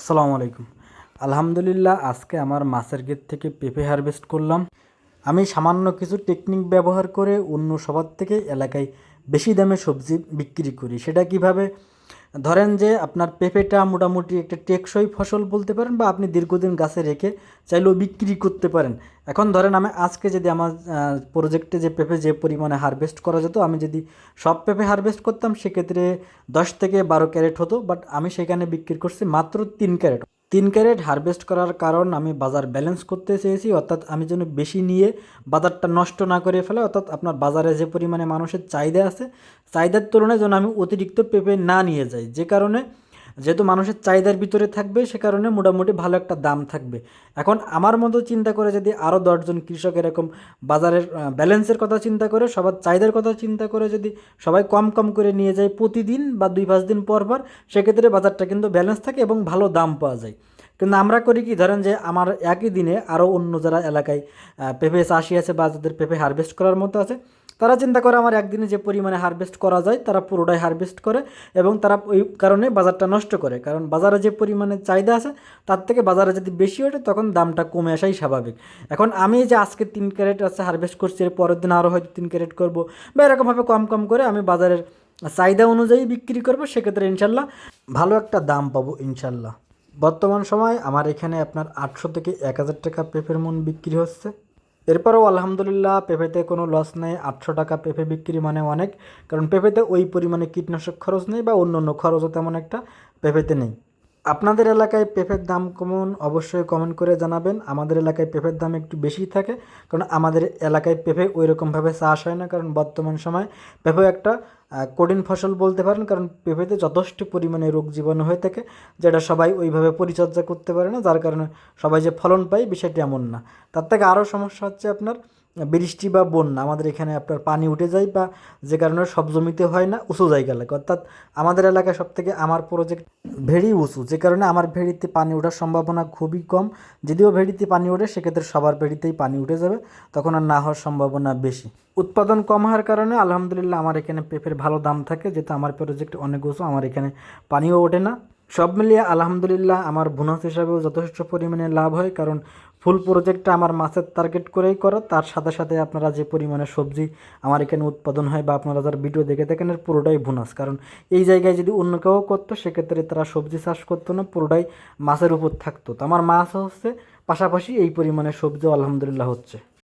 আসসালামু আলাইকুম। আলহামদুলিল্লাহ, আজকে আমার মাছের গেট থেকে পেঁপে হারভেস্ট করলাম। আমি সামান্য কিছু টেকনিক ব্যবহার করে অন্য সবার থেকে এলাকায় বেশি দামে সবজি বিক্রি করি। সেটা কীভাবে ধরেন যে আপনার পেঁপেটা মোটামুটি একটা টেকসই ফসল বলতে পারেন বা আপনি দীর্ঘদিন গাছে রেখে চাইলেও বিক্রি করতে পারেন। এখন ধরেন আমি আজকে যদি আমার প্রজেক্টে যে পেঁপে যে পরিমাণে হারভেস্ট করা যেত, আমি যদি সব পেঁপে হারভেস্ট করতাম, সেক্ষেত্রে দশ থেকে বারো ক্যারেট হতো বাট আমি সেখানে বিক্রি করছি মাত্র তিন ক্যারেট। তিন ক্যারেট হারভেস্ট করার কারণ আমি বাজার ব্যালেন্স করতে চেয়েছি, অর্থাৎ আমি যেন বেশি নিয়ে বাজারটা নষ্ট না করে ফেলে, অর্থাৎ আপনার বাজারে যে পরিমাণে মানুষের চাহিদা আছে, চাহিদার তুলনায় যেন আমি অতিরিক্ত পেঁপে না নিয়ে যাই। যে কারণে যেহেতু মানুষের চাহিদার ভিতরে থাকবে, সে কারণে মোটামুটি ভালো একটা দাম থাকবে। এখন আমার মতো চিন্তা করে যদি আরও দশজন কৃষক এরকম বাজারের ব্যালেন্সের কথা চিন্তা করে, সবার চাহিদার কথা চিন্তা করে যদি সবাই কম কম করে নিয়ে যায় প্রতিদিন বা দুই পাঁচ দিন পর পর, সেক্ষেত্রে বাজারটা কিন্তু ব্যালেন্স থাকে এবং ভালো দাম পাওয়া যায়। কিন্তু আমরা করি কি, ধরেন যে আমার একই দিনে আরও অন্য যারা এলাকায় পেঁপে চাষি আছে বা যাদের পেঁপে হারভেস্ট করার মতো আছে, তারা চিন্তা করে আমার একদিনে যে পরিমাণে হারভেস্ট করা যায়, তারা পুরোটাই হারভেস্ট করে এবং তারা ওই কারণে বাজারটা নষ্ট করে। কারণ বাজারে যে পরিমাণে চাহিদা আছে, তার থেকে বাজারে যদি বেশি ওঠে, তখন দামটা কমে আসাই স্বাভাবিক। এখন আমি যে আজকে তিন ক্যারেট আছে হারভেস্ট করছি, এর পরের দিন আরও হয়তো তিন ক্যারেট করব বা এরকমভাবে কম কম করে আমি বাজারের চাহিদা অনুযায়ী বিক্রি করব, সেক্ষেত্রে ইনশাল্লাহ ভালো একটা দাম পাবো ইনশাল্লাহ। বর্তমান সময় আমার এখানে আপনার আটশো থেকে এক হাজার টাকা পেঁপের মন বিক্রি হচ্ছে। এরপরেও আলহামদুলিল্লাহ পেঁপেতে কোনো লস নেই, আটশো টাকা পেঁপে বিক্রি মানে অনেক, কারণ পেঁপেতে ওই পরিমাণে কীটনাশক খরচ নেই বা অন্য অন্য খরচও তেমন একটা পেঁপেতে নেই। আপনাদের এলাকায় পেঁপের দাম কেমন? অবশ্যই কমেন্ট করে জানাবেন। আমাদের এলাকায় পেঁপের দাম একটু বেশি থাকে, কারণ আমাদের এলাকায় পেঁপে ওই রকমভাবে চাষ হয় না, কারণ বর্তমান সময় পেঁপে একটা কঠিন ফসল বলতে পারেন, কারণ পেঁপেতে যথেষ্ট পরিমাণে রোগ জীবাণু হয়ে থাকে, যেটা সবাই ওইভাবে পরিচর্যা করতে পারে না, যার কারণে সবাই যে ফলন পায় বিষয়টি এমন না। তার থেকে আরও সমস্যা হচ্ছে আপনার বৃষ্টি বা বন্যা, আমাদের এখানে আপনার পানি উঠে যায় বা যে কারণে সব জমিতে হয় না, উঁচু জায়গা লাগে। অর্থাৎ আমাদের এলাকায় সব থেকে আমার প্রজেক্ট ভেড়ি উঁচু, যে কারণে আমার ভেড়িতে পানি ওঠার সম্ভাবনা খুবই কম। যদিও ভেড়িতে পানি ওঠে, সেক্ষেত্রে সবার ভেড়িতেই পানি উঠে যাবে, তখন আর না হওয়ার সম্ভাবনা বেশি। উৎপাদন কম হওয়ার কারণে আলহামদুলিল্লাহ আমার এখানে পেঁপের ভালো দাম থাকে, যেহেতু আমার প্রজেক্ট অনেক উঁচু, আমার এখানে পানিও ওঠে না। সব মিলিয়ে আলহামদুলিল্লাহ আমার বোনাস হিসাবেও যথেষ্ট পরিমাণে লাভ হয়, কারণ ফুল প্রজেক্টটা আমার মাছের টার্গেট করেই করা। তার সাথে সাথে আপনারা যে পরিমাণে সবজি আমার এখানে উৎপাদন হয় বা আপনারা যার ভিডিও দেখে থাকেন পুরোটাই বোনাস। কারণ এই জায়গায় যদি অন্য কেউ করতো, সেক্ষেত্রে তারা সবজি চাষ করতো না, পুরোটাই মাছের উপর থাকতো। তো আমার মাছ হচ্ছে পাশাপাশি এই পরিমাণে সবজিও আলহামদুলিল্লাহ হচ্ছে।